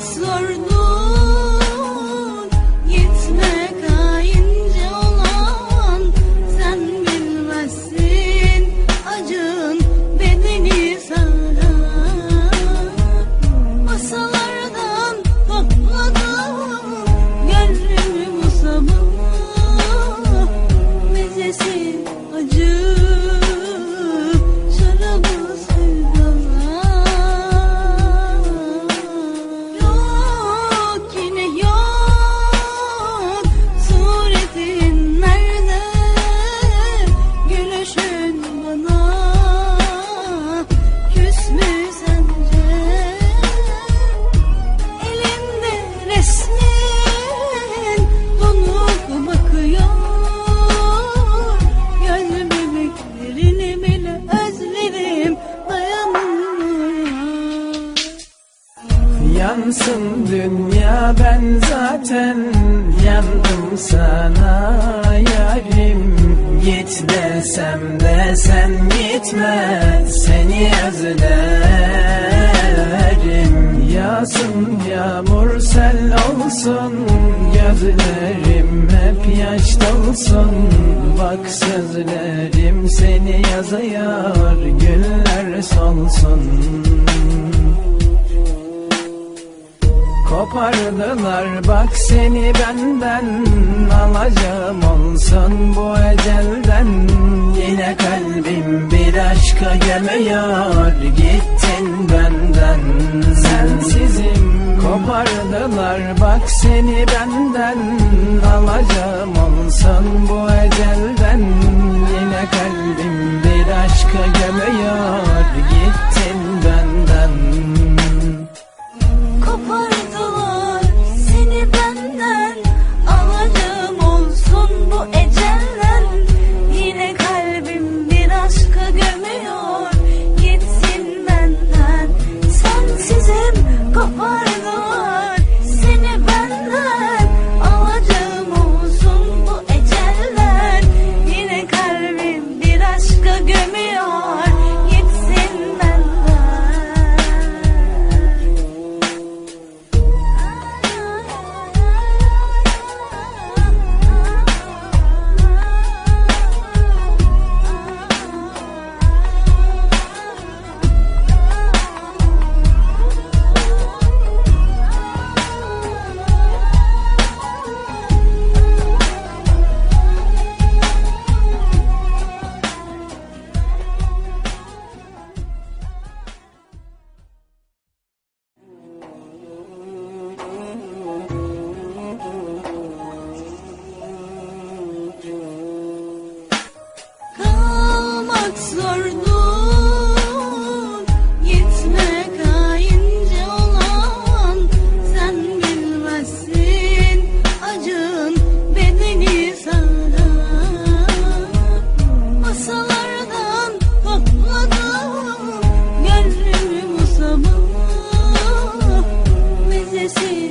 hayat yansın dünya ben zaten yandım sana. Yarim Git desem de sen gitme seni özlerim. Yağsın yağmur sel olsun gözlerim hep yaş dolsun. Bak sözlerim seni yazıyor günler solsun. Kopardılar bak seni benden Alacağım olsun bu ecelden. Yine kalbim bir aşka gömüyor Gittin benden. Sensizim Kopardılar bak seni benden Alacağım olsun bu ecelden. Yine kalbim bir aşka gömüyor Oh, decir.